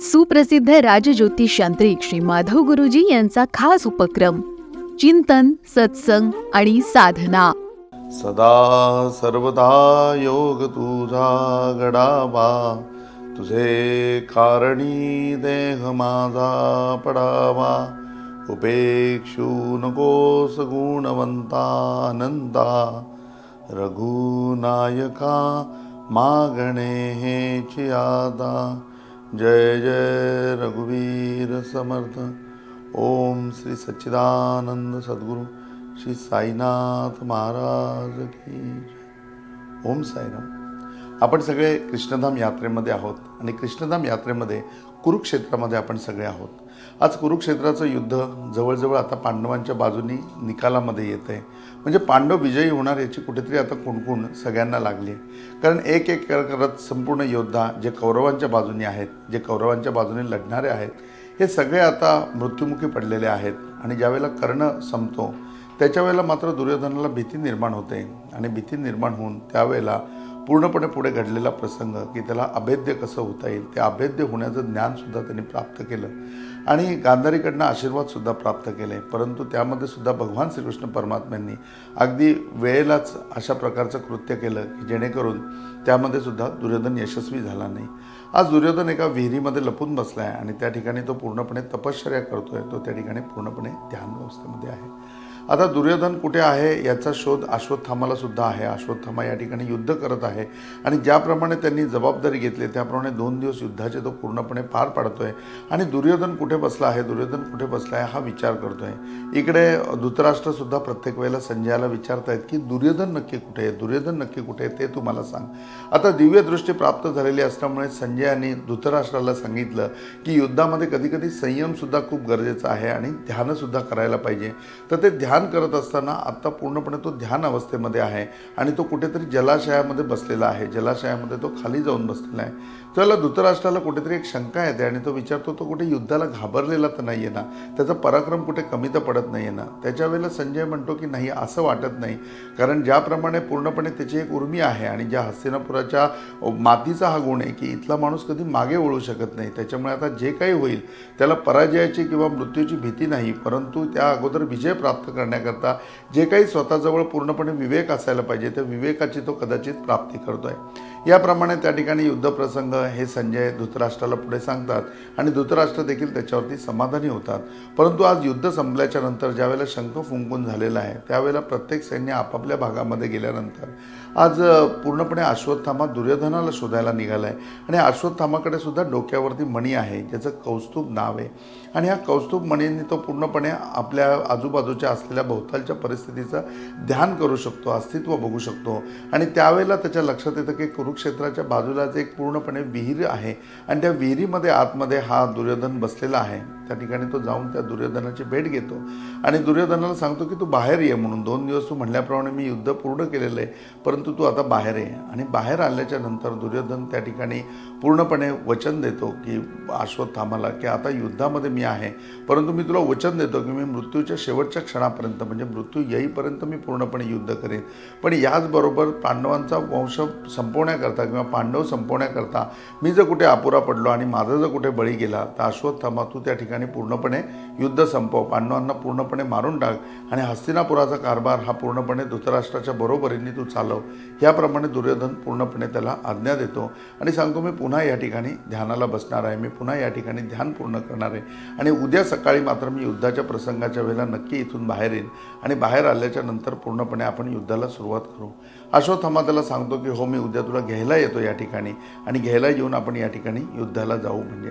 सुप्रसिद्ध राजज्योतिष यांत्रिक श्री माधव गुरुजी यांचा खास उपक्रम चिंतन सत्संग आणि साधना. सदा सर्वदा योग तुझा गडावा तुझे कारणी देह माझा पडावा. उपेक्षू नकोस गुणवंता आनंदा. रघुनायका मागणे हेची आदा जय जय रघुवीर समर्थ। ओम श्री सच्चिदानंद सद्गुरू श्री साईनाथ महाराज की ओम साईराम। आपण सगळे कृष्णधाम यात्रेमध्ये आहोत आणि कृष्णधाम यात्रेमध्ये कुरुक्षेत्रामध्ये आपण सगळे आहोत. आज कुरुक्षेत्राचं युद्ध जवळजवळ आता पांडवांच्या बाजूनी निकालामध्ये येत आहे म्हणजे पांडव विजयी होणार याची कुठेतरी आता कुणकुण सगळ्यांना लागली आहे. कारण एक एक करत संपूर्ण योद्धा जे कौरवांच्या बाजूनी आहेत जे कौरवांच्या बाजूने लढणारे आहेत हे सगळे आता मृत्युमुखी पडलेले आहेत. आणि ज्यावेळेला कर्ण संपतो त्याच्या वेळेला मात्र दुर्योधनाला भीती निर्माण होते. आणि भीती निर्माण होऊन त्यावेळेला पूर्णपणे पुढे घडलेला प्रसंग की त्याला अभेद्य कसं होता येईल ते अभेद्य होण्याचं ज्ञानसुद्धा त्यांनी प्राप्त केलं. आणि गांधारीकडनं आशीर्वादसुद्धा प्राप्त केले. परंतु त्यामध्ये सुद्धा भगवान श्रीकृष्ण परमात्म्यांनी अगदी वेळेलाच अशा प्रकारचं कृत्य केलं की जेणेकरून त्यामध्ये सुद्धा दुर्योधन यशस्वी झाला नाही. आज दुर्योधन एका विहिरीमध्ये लपून बसला आहे आणि त्या ठिकाणी तो पूर्णपणे तपश्चर्या करतोय. तो त्या ठिकाणी पूर्णपणे ध्यान व्यवस्थेमध्ये आहे. आता दुर्योधन कुठे आहे याचा शोध अश्वत्थामाला सुद्धा आहे. अश्वत्थामा या ठिकाणी युद्ध करत आहे आणि ज्याप्रमाणे त्यांनी जबाबदारी घेतली त्याप्रमाणे दोन दिवस युद्धाचे तो पूर्णपणे पार पाडतोय. आणि दुर्योधन कुठे बसला आहे दुर्योधन कुठे बसला आहे हा विचार करतोय. इकडे धृतराष्ट्र सुद्धा प्रत्येक वेळेला संजयाला विचारतायत की दुर्योधन नक्की कुठे आहे दुर्योधन नक्की कुठे आहे ते तुम्हाला सांग. आता दिव्य दृष्टी प्राप्त झालेली असल्यामुळे संजयाने धृतराष्ट्राला सांगितलं की युद्धामध्ये कधी कधी संयमसुद्धा खूप गरजेचा आहे आणि ध्यानसुद्धा करायला पाहिजे. तर ते ध्यान करत असताना आत्ता पूर्णपणे तो ध्यान अवस्थेमध्ये आहे आणि तो कुठेतरी जलाशयामध्ये बसलेला आहे. जलाशयामध्ये तो खाली जाऊन बसलेला आहे. त्याला धृतराष्ट्राला कुठेतरी एक शंका येते आणि तो विचारतो तो कुठे युद्धाला घाबरलेला तर नाही आहे ना? त्याचा पराक्रम कुठे कमी तर पडत नाही आहे ना? त्याच्या वेळेला संजय म्हणतो की नाही असं वाटत नाही. कारण ज्याप्रमाणे पूर्णपणे त्याची एक उर्मी आहे आणि ज्या हस्तिनापुराच्या मातीचा हा गुण आहे की इथला माणूस कधी मागे वळू शकत नाही. त्याच्यामुळे आता जे काही होईल त्याला पराजयाची किंवा मृत्यूची भीती नाही परंतु त्या अगोदर विजय प्राप्त करण्याकरता जे काही स्वतःजवळ पूर्णपणे विवेक असायला पाहिजे त्या विवेकाची तो कदाचित प्राप्ती करतोय. याप्रमाणे त्या ठिकाणी युद्धप्रसंग हे संजय धृतराष्ट्राला पुढे सांगतात आणि धृतराष्ट्र देखील त्याच्यावरती समाधानी होतात. परंतु आज युद्ध संपल्याच्या नंतर ज्यावेळेला शंख फुंकून झालेला आहे त्यावेळेला प्रत्येक सैन्य आपापल्या भागामध्ये गेल्यानंतर आज पूर्णपणे अश्वत्थामा दुर्योधनाला शोधायला निघाला आहे आणि अश्वत्थामाकडे सुद्धा डोक्यावरती मणी आहे ज्याचं कौस्तुभ नाव आहे. आणि ह्या कौस्तुभ मणींनी तो पूर्णपणे आपल्या आजूबाजूच्या असलेल्या भोवतालच्या परिस्थितीचं ध्यान करू शकतो अस्तित्व बघू शकतो. आणि त्यावेळेला त्याच्या लक्षात येतं की कुरुक्षेत्राच्या बाजूलाच एक पूर्णपणे विहीर आहे आणि त्या विहिरीमध्ये आतमध्ये हा दुर्योधन बसलेला आहे. त्या ठिकाणी तो जाऊन त्या दुर्योधनाची भेट घेतो. आणि दुर्योधनाला सांगतो की तू बाहेर ये म्हणून. दोन दिवस तू म्हणल्याप्रमाणे मी युद्ध पूर्ण केलेलं आहे. परंतु परंतु तू आता बाहेर आहे आणि बाहेर आल्याच्यानंतर दुर्योधन त्या ठिकाणी पूर्णपणे वचन देतो की अश्वत्थामाला की आता युद्धामध्ये मी आहे. परंतु मी तुला वचन देतो की मी मृत्यूच्या शेवटच्या क्षणापर्यंत म्हणजे मृत्यू येईपर्यंत मी पूर्णपणे युद्ध करेन. पण याचबरोबर पांडवांचा वंश संपवण्याकरता किंवा पांडव संपवण्याकरता मी जर कुठे अपुरा पडलो आणि माझा जर कुठे बळी गेला तर अश्वत्थामा तू त्या ठिकाणी पूर्णपणे युद्ध संपव. पांडवांना पूर्णपणे मारून टाक. आणि हस्तिनापुराचा कारभार हा पूर्णपणे धृतराष्ट्राच्या बरोबरीने तू चालव. ह्याप्रमाणे दुर्योधन पूर्णपणे त्याला आज्ञा देतो. आणि सांगतो मी पुन्हा या ठिकाणी ध्यानाला बसणार आहे. मी पुन्हा या ठिकाणी ध्यान पूर्ण करणार आहे. आणि उद्या सकाळी मात्र मी युद्धाच्या प्रसंगाच्या वेळेला नक्की इथून बाहेर येईन. आणि बाहेर आल्याच्यानंतर पूर्णपणे आपण युद्धाला सुरुवात करू. अश्वत्थामा त्याला सांगतो की हो मी उद्या तुला घ्यायला येतो या ठिकाणी. आणि घ्यायला येऊन आपण या ठिकाणी युद्धाला जाऊ म्हणजे.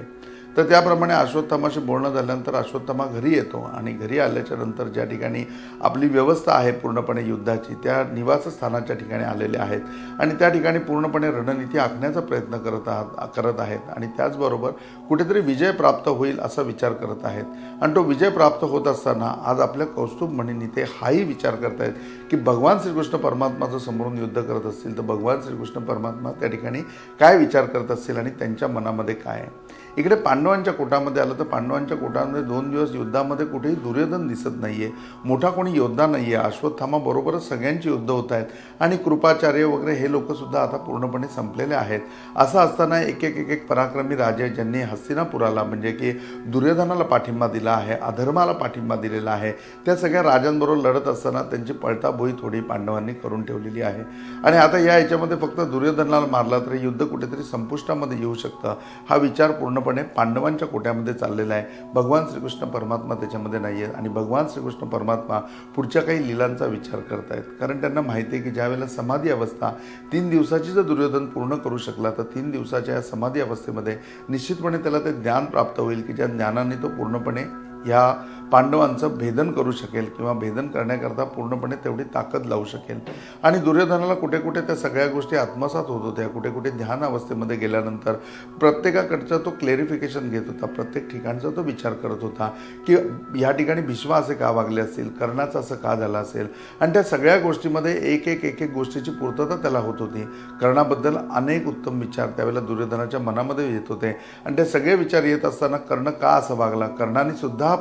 तर त्याप्रमाणे अश्वत्थामाशी बोलणं झाल्यानंतर अश्वत्थामा घरी येतो आणि घरी आल्याच्यानंतर ज्या ठिकाणी आपली व्यवस्था आहे पूर्णपणे युद्धाची त्या निवासस्थानाच्या ठिकाणी आलेल्या आहेत. आणि त्या ठिकाणी पूर्णपणे रणनीती आखण्याचा प्रयत्न करत आहात करत आहेत. आणि त्याचबरोबर कुठेतरी विजय प्राप्त होईल असा विचार करत आहेत. आणि तो विजय प्राप्त होत असताना आज आपल्या कौस्तुभ म्हणींनी ते हाही विचार करतायत की भगवान श्रीकृष्ण परमात्माचं समोरून युद्ध करत असतील तर भगवान श्रीकृष्ण परमात्मा त्या ठिकाणी काय विचार करत असतील आणि त्यांच्या मनामध्ये काय आहे? इकडे पांडव पांडवांच्या कोटामध्ये आलं तर पांडवांच्या कोटामध्ये दोन दिवस युद्धामध्ये कुठेही दुर्योधन दिसत नाहीये. मोठा कोणी योद्धा नाहीये. अश्वत्थामा बरोबरच सगळ्यांची युद्ध होत आहेत. आणि कृपाचार्य वगैरे हे लोक सुद्धा आता पूर्णपणे संपलेले आहेत. असं असताना एक एक एक एक पराक्रमी राजे ज्यांनी हस्तिनापुराला म्हणजे की दुर्योधनाला पाठिंबा दिला आहे अधर्माला पाठिंबा दिलेला आहे. त्या सगळ्या राजांबरोबर लढत असताना त्यांची पळताबोई थोडी पांडवांनी करून ठेवलेली आहे. आणि आता या याच्यामध्ये फक्त दुर्योधनाला मारला तरी युद्ध कुठेतरी संपुष्टामध्ये येऊ शकतं. हा विचार पूर्णपणे पांडव पांडवांच्या कोट्यामध्ये चाललेला आहे. भगवान श्रीकृष्ण परमात्मा त्याच्यामध्ये नाही आहे आणि भगवान श्रीकृष्ण परमात्मा पुढच्या काही लिलांचा विचार करतायत. कारण त्यांना माहिती आहे की ज्यावेळेला समाधी अवस्था तीन दिवसाची जर दुर्योधन पूर्ण करू शकला तर तीन दिवसाच्या या समाधी अवस्थेमध्ये निश्चितपणे त्याला ते ज्ञान प्राप्त होईल की ज्या ज्ञानाने तो पूर्णपणे ह्या पांडवांचं भेदन करू शकेल किंवा भेदन करण्याकरता पूर्णपणे तेवढी ताकद लावू शकेल. आणि दुर्योधनाला कुठे कुठे त्या सगळ्या गोष्टी आत्मसात होत होत्या. कुठे कुठे ध्यान अवस्थेमध्ये गेल्यानंतर प्रत्येकाकडचा तो क्लेरिफिकेशन घेत होता. प्रत्येक ठिकाणचा तो विचार करत होता की या ठिकाणी भीष्मा असे का वागले असतील? कर्णाचं असं का झालं असेल? आणि त्या सगळ्या गोष्टीमध्ये एक एक एक एक गोष्टीची पूर्तता त्याला होत होती. कर्णाबद्दल अनेक उत्तम विचार त्यावेळेला दुर्योधनाच्या मनामध्ये येत होते. आणि ते सगळे विचार येत असताना कर्ण का असं वागला? कर्णाने सुद्धा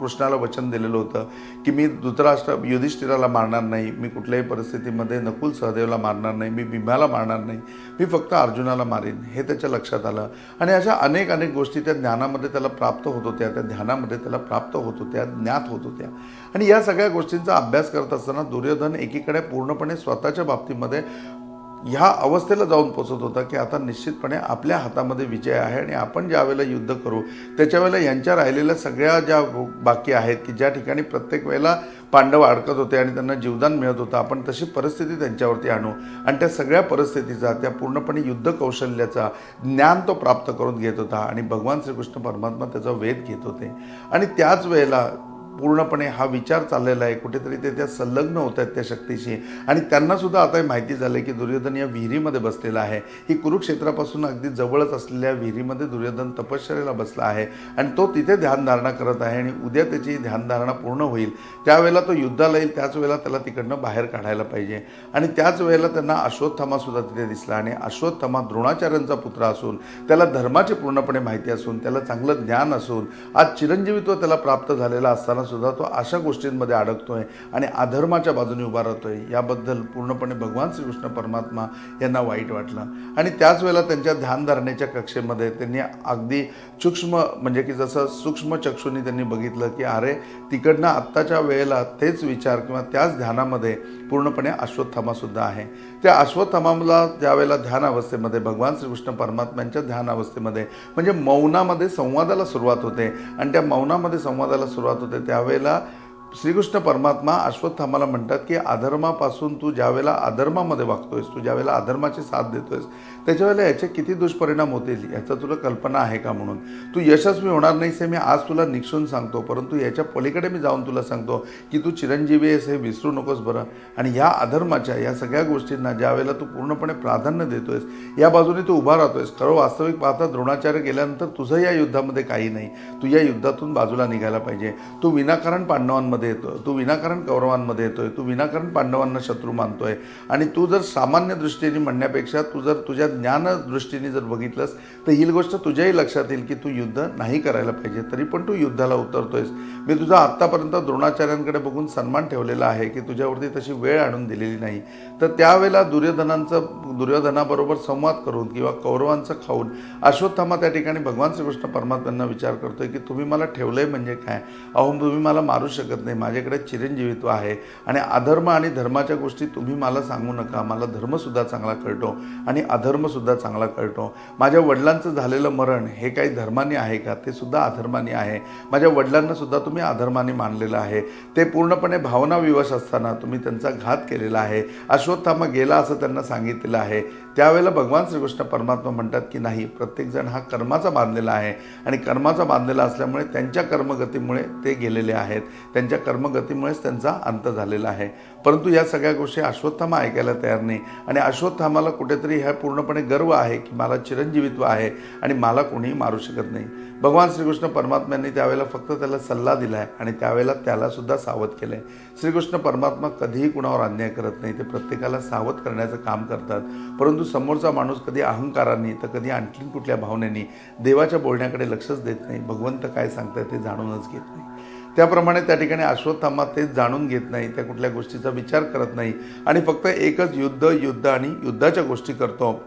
कृष्णाला वचन दिलेलं होतं की मी धृतराष्ट्र युधिष्ठिराला मारणार नाही मी कुठल्याही परिस्थितीमध्ये नकुल सहदेवला मारणार नाही मी भीमाला मारणार नाही मी फक्त अर्जुनाला मारेन हे त्याच्या लक्षात आलं. आणि अशा अनेक अनेक गोष्टी त्या ज्ञानामध्ये त्याला प्राप्त होत होत्या त्या ध्यानामध्ये त्याला प्राप्त होत होत्या ज्ञात होत होत्या. आणि या सगळ्या गोष्टींचा अभ्यास करत असताना दुर्योधन एकीकडे पूर्णपणे स्वतःच्या बाबतीमध्ये ह्या अवस्थेला जाऊन पोचत होता की आता निश्चितपणे आपल्या हातामध्ये विजय आहे आणि आपण ज्या वेळेला युद्ध करू त्याच्या वेळेला यांच्या राहिलेल्या सगळ्या ज्या बाकी आहेत की ज्या ठिकाणी प्रत्येक वेळेला पांडव अडकत होते आणि त्यांना जीवदान मिळत होतं आपण तशी परिस्थिती त्यांच्यावरती आणू. आणि त्या सगळ्या परिस्थितीचा त्या पूर्णपणे युद्ध कौशल्याचा ज्ञान तो प्राप्त करून घेत होता आणि भगवान श्रीकृष्ण परमात्मा त्याचा वेध घेत होते. आणि त्याच वेळेला पूर्णपणे हा विचार चाललेला आहे. कुठेतरी ते त्या संलग्न होत आहेत त्या शक्तीशी. आणि त्यांनासुद्धा आता माहिती झालं आहे की दुर्योधन या विहिरीमध्ये बसलेला आहे. ही कुरुक्षेत्रापासून अगदी जवळच असलेल्या विहिरीमध्ये दुर्योधन तपश्चरेला बसला आहे आणि तो तिथे ध्यानधारणा करत आहे आणि उद्या त्याची ध्यानधारणा पूर्ण होईल. त्यावेळेला तो युद्धाला येईल त्याच वेळेला त्याला तिकडनं बाहेर काढायला पाहिजे. आणि त्याच वेळेला त्यांना अश्वत्थामासुद्धा तिथे दिसला आणि अश्वत्थामा द्रोणाचार्यांचा पुत्र असून त्याला धर्माची पूर्णपणे माहिती असून त्याला चांगलं ज्ञान असून आज चिरंजीवित्व त्याला प्राप्त झालेला असताना सुद्धा तो अशा गोष्टींमध्ये अडकतोय आणि अधर्माच्या बाजूने उभा राहतोय याबद्दल पूर्णपणे भगवान श्रीकृष्ण परमात्मा यांना वाईट वाटलं. आणि त्याच वेळेला त्यांच्या ध्यानधारणेच्या कक्षेमध्ये त्यांनी अगदी सूक्ष्म म्हणजे की जसं सूक्ष्म चक्षुनी त्यांनी बघितलं की अरे तिकडनं आत्ताच्या वेळेला तेच विचार किंवा त्याच ध्यानामध्ये पूर्णपणे अश्वत्थामासुद्धा आहे. त्या अश्वत्थामाला ज्यावेळेला ध्यान अवस्थेमध्ये भगवान श्रीकृष्ण परमात्म्यांच्या ध्यान अवस्थेमध्ये म्हणजे मौनामध्ये संवादाला सुरुवात होते. आणि त्या मौनामध्ये संवादाला सुरुवात होते त्यावेळेला श्रीकृष्ण परमात्मा अश्वत्थामाला म्हणतात की अधर्मापासून तू ज्यावेळेला अधर्मामध्ये वागतोयस तू ज्यावेळेला अधर्माची साथ देतोयस त्याच्या वेळेला याचे किती दुष्परिणाम होतील याचा तुला कल्पना आहे का म्हणून? तू यशस्वी होणार नाहीस हे मी आज तुला निक्षून सांगतो परंतु याच्या पलीकडे मी जाऊन तुला सांगतो की तू चिरंजीवी आहेस हे विसरू नकोस बरं. आणि या अधर्माच्या या सगळ्या गोष्टींना ज्यावेळेला तू पूर्णपणे प्राधान्य देतोयस या बाजूने तू उभा राहतोयस. खरं वास्तविक पाहता द्रोणाचार्य गेल्यानंतर तुझं या युद्धामध्ये काही नाही. तू या युद्धातून बाजूला निघायला पाहिजे. तू विनाकारण पांडवांमध्ये कौरवांमध्ये येतोय. तू विनाकारण कौरवांमध्ये येतोय. तू विनाकारण पांडवांना शत्रू मानतोय. आणि तू जर सामान्य दृष्टीने म्हणण्यापेक्षा तू जर तुझ्या ज्ञान दृष्टीने जर बघितलंस तर ही गोष्ट तुझ्याही लक्षात येईल की तू युद्ध नाही करायला पाहिजे. तरी पण तू युद्धाला उतरतोयस. मी तुझा आत्तापर्यंत द्रोणाचार्यांकडे बघून सन्मान ठेवलेला आहे की तुझ्यावरती तशी वेळ आणून दिलेली नाही. तर त्यावेळेला दुर्योधनांचं दुर्योधनाबरोबर संवाद करून किंवा कौरवांचं खाऊन अश्वत्थामा त्या ठिकाणी भगवान श्रीकृष्ण परमात्म्यांना विचार करतोय की तुम्ही मला ठेवलंय म्हणजे काय? अहो तुम्ही मला मारू शकत नाही. माझ्याकडे चिरंजीवित्व आहे. आणि अधर्म आणि धर्माच्या गोष्टी तुम्ही मला सांगू नका. मला धर्मसुद्धा चांगला कळतो आणि अधर्मसुद्धा चांगला कळतो. माझ्या वडिलांचं झालेलं मरण हे काही धर्माने आहे का? ते सुद्धा अधर्माने आहे. माझ्या वडिलांना सुद्धा तुम्ही अधर्माने मानलेलं आहे. ते पूर्णपणे भावना विवश असताना तुम्ही त्यांचा घात केलेला आहे. अश्वत्थामा गेला असं त्यांना सांगितलेलं आहे. त्यावेळेला भगवान श्रीकृष्ण परमात्मा म्हणतात की नाही प्रत्येकजण हा कर्माचा बांधलेला आहे आणि कर्माचा बांधलेला असल्यामुळे त्यांच्या कर्मगतीमुळे ते गेलेले आहेत. त्यांच्या कर्मगतीमुळेच त्यांचा अंत झालेला आहे. परंतु या सगळ्या गोष्टी अश्वत्थामा ऐकायला तयार नाही. आणि अश्वत्थामाला कुठेतरी ह्या पूर्णपणे गर्व आहे की मला चिरंजीवित्व आहे आणि मला कोणीही मारू शकत नाही. भगवान श्रीकृष्ण परमात्म्यांनी त्यावेळेला फक्त त्याला सल्ला दिला आहे आणि त्यावेळेला त्यालासुद्धा सावध केलं आहे श्रीकृष्ण परमात्मा कधीही कुणावर अन्याय करत नाही ते प्रत्येकाला सावध करण्याचं काम करतात. परंतु परंतु समोरचा माणूस कधी अहंकाराने तर कधी आणखीन कुठल्या भावनेने देवाच्या बोलण्याकडे लक्षच देत नाही भगवंत काय सांगतात ते जाणूनच घेत नाही. त्याप्रमाणे त्या ठिकाणी अश्वत्थामा तेच जाणून घेत नाही त्या कुठल्या गोष्टीचा विचार करत नाही. आणि फक्त एकच युद्ध युद्ध आणि युद्धाच्या गोष्टी करतो.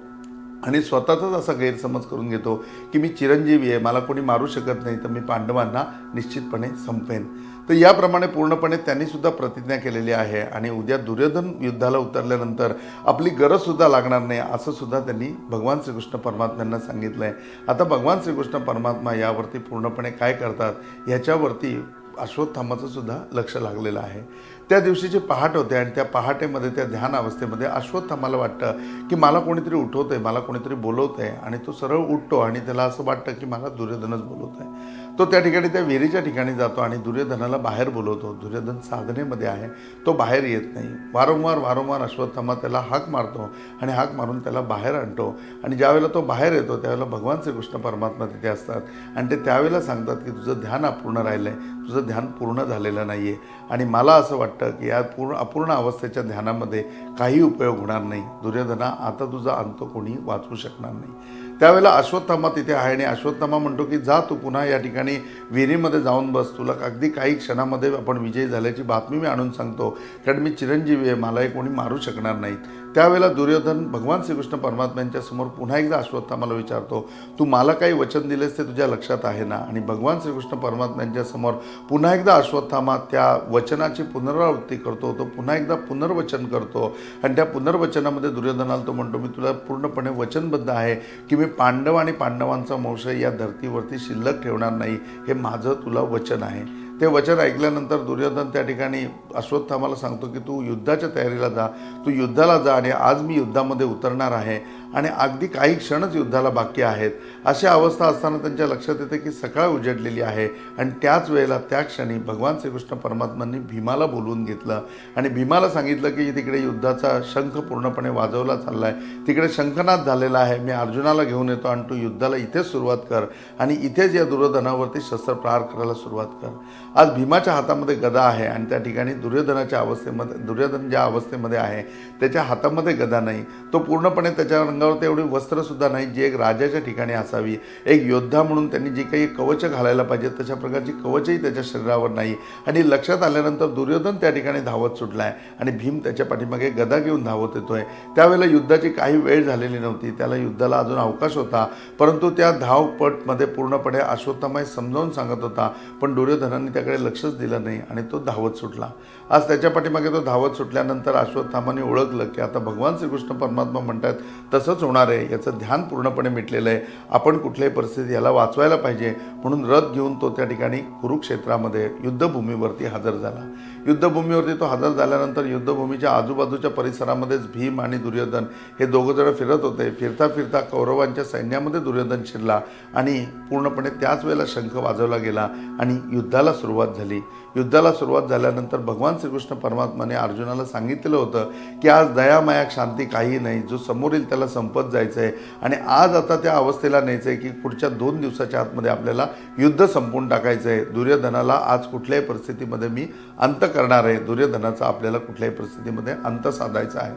आणि स्वतःचाच असा गैरसमज करून घेतो की मी चिरंजीवी आहे मला कोणी मारू शकत नाही तर मी पांडवांना निश्चितपणे संपेन. तर याप्रमाणे पूर्णपणे त्यांनीसुद्धा प्रतिज्ञा केलेली आहे आणि उद्या दुर्योधन युद्धाला उतरल्यानंतर आपली गरजसुद्धा लागणार नाही असं सुद्धा त्यांनी भगवान श्रीकृष्ण परमात्म्यांना सांगितलं आहे आता भगवान श्रीकृष्ण परमात्मा यावरती पूर्णपणे काय करतात ह्याच्यावरती अश्वत्थामाचं सुद्धा लक्ष लागलेलं आहे. त्या दिवशीची पहाट होते आणि त्या पहाटेमध्ये त्या ध्यान अवस्थेमध्ये अश्वत्थामाला वाटतं की मला कोणीतरी उठवतंय मला कोणीतरी बोलवतंय आणि तो सरळ उठतो आणि त्याला असं वाटतं की मला दुर्योधनच बोलवत आहे तो त्या ठिकाणी त्या विहिरीच्या ठिकाणी जातो आणि दुर्योधनाला बाहेर बोलवतो. दुर्योधन साधनेमध्ये आहे. तो बाहेर येत नाही. वारंवार वारंवार अश्वत्थामा त्याला हाक मारतो आणि हाक मारून त्याला बाहेर आणतो. आणि ज्यावेळेला तो बाहेर येतो त्यावेळेला भगवान श्रीकृष्ण परमात्मा तिथे असतात. आणि ते त्यावेळेला सांगतात की तुझं ध्यान अपूर्ण राहिलं आहे तुझं ध्यान पूर्ण झालेलं नाही आहे आणि मला असं वाटतं की या पूर्ण अपूर्ण अवस्थेच्या ध्यानामध्ये काही उपयोग होणार नाही. दुर्योधना आता तुझा अंत कोणी वाचवू शकणार नाही. त्यावेळेला अश्वत्थामा तिथे आहे आणि अश्वत्थामा म्हणतो की जा तू पुन्हा या ठिकाणी विहिरीमध्ये जाऊन बस. तुला अगदी काही क्षणामध्ये आपण विजयी झाल्याची बातमी मी आणून सांगतो. कारण मी चिरंजीवी आहे. मलाही कोणी मारू शकणार नाहीत. त्यावेळेला दुर्योधन भगवान श्रीकृष्ण परमात्म्यांच्या समोर पुन्हा एकदा अश्वत्थामाला विचारतो तू मला काही वचन दिलेस ते तुझ्या लक्षात आहे ना? आणि भगवान श्रीकृष्ण परमात्म्यांच्या समोर पुन्हा एकदा अश्वत्थामा त्या वचनाची पुनरावृत्ती करतो. तो पुन्हा एकदा पुनर्वचन करतो. आणि त्या पुनर्वचनामध्ये दुर्योधनाला तो म्हणतो मी तुला पूर्णपणे वचनबद्ध आहे की मी पांडव आणि पांडवांचा वंश या धर्तीवरती शिल्लक ठेवणार नाही हे माझं तुला वचन आहे. ते वचन ऐकल्यानंतर दुर्योधन त्या ठिकाणी अश्वत्थामाला सांगतो की तू युद्धाच्या तयारीला जा तू युद्धाला जा आणि आज मी युद्धामध्ये उतरणार आहे. आणि अगदी काही क्षणच युद्धाला बाकी आहेत. अशा अवस्था असताना त्यांच्या लक्षात येते की सकाळ उजडलेली आहे. आणि त्याच वेळेला त्या क्षणी भगवान श्रीकृष्ण परमात्मांनी भीमाला बोलवून घेतलं. आणि भीमाला सांगितलं की तिकडे युद्धाचा शंख पूर्णपणे वाजवला चालला आहे तिकडे शंखनाद झालेला आहे. मी अर्जुनाला घेऊन येतो आणि तू युद्धाला इथेच सुरुवात कर. आणि इथेच या दुर्योधनावरती शस्त्र प्रहार करायला सुरुवात कर. आज भीमाच्या हातामध्ये गदा आहे आणि त्या ठिकाणी दुर्योधनाच्या अवस्थेमध्ये दुर्योधन ज्या अवस्थेमध्ये आहे त्याच्या हातामध्ये गदा नाही. तो पूर्णपणे त्याच्या रंगावरती एवढी वस्त्रसुद्धा नाही जी एक राजाच्या ठिकाणी असावी. एक योद्धा म्हणून त्यांनी जी काही कवच घालायला पाहिजे तशा प्रकारची कवचही त्याच्या शरीरावर नाही. आणि लक्षात आल्यानंतर दुर्योधन त्या ठिकाणी धावत सुटला आहे आणि भीम त्याच्या पाठीमागे गदा घेऊन धावत येतो आहे त्यावेळेला युद्धाची काही वेळ झालेली नव्हती. त्याला युद्धाला अजून अवकाश होता परंतु त्या धावपटमध्ये पूर्णपणे अश्वत्थामाई समजावून सांगत होता. पण दुर्योधनाने त्याकडे लक्षच दिलं नाही आणि तो धावत सुटला. आज त्याच्या पाठीमागे तो धावत सुटल्यानंतर अश्वत्थामाने ओळखलं की आता भगवान श्रीकृष्ण परमात्मा म्हणतात तसंच होणार आहे याचं ध्यान पूर्णपणे मिटलेलं आहे. आपण कुठल्याही परिस्थिती याला वाचवायला पाहिजे. म्हणून रथ घेऊन तो त्या ठिकाणी कुरुक्षेत्रामध्ये युद्धभूमीवरती हजर झाला. युद्धभूमीवरती तो हजर झाल्यानंतर युद्धभूमीच्या आजूबाजूच्या परिसरामध्येच भीम आणि दुर्योधन हे दोघं जण फिरत होते. फिरता फिरता कौरवांच्या सैन्यामध्ये दुर्योधन शिरला आणि पूर्णपणे त्याच वेळेला शंख वाजवला गेला आणि युद्धाला सुरुवात झाली. युद्धाला सुरुवात झाल्यानंतर भगवान श्रीकृष्ण परमात्माने अर्जुनाला सांगितलं होतं की आज दयामाया शांती काही नाही. जो समोरील त्याला संपत जायचं आहे आणि आज आता त्या अवस्थेला न्यायचं आहे की पुढच्या दोन दिवसाच्या आतमध्ये आपल्याला युद्ध संपवून टाकायचं आहे दुर्योधनाला आज कुठल्याही परिस्थितीमध्ये मी अंत करणार आहे. दुर्योधनाचा आपल्याला कुठल्याही परिस्थितीमध्ये अंत साधायचा आहे.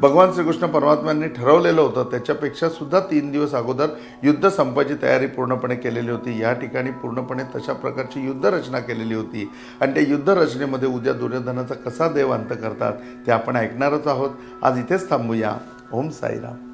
भगवान श्रीकृष्ण परमात्म्यांनी ठरवलेलं होतं. त्याच्यापेक्षा सुद्धा तीन दिवस अगोदर युद्ध संपाची तयारी पूर्णपणे केलेली होती. या ठिकाणी पूर्णपणे तशा प्रकारची युद्ध रचना केलेली होती. आणि त्या युद्ध रचनेमध्ये उद्या दुर्योधनाचा कसा देव अंत करतात ते आपण ऐकणारच आहोत. आज इथेच थांबूया. ओम साईराम.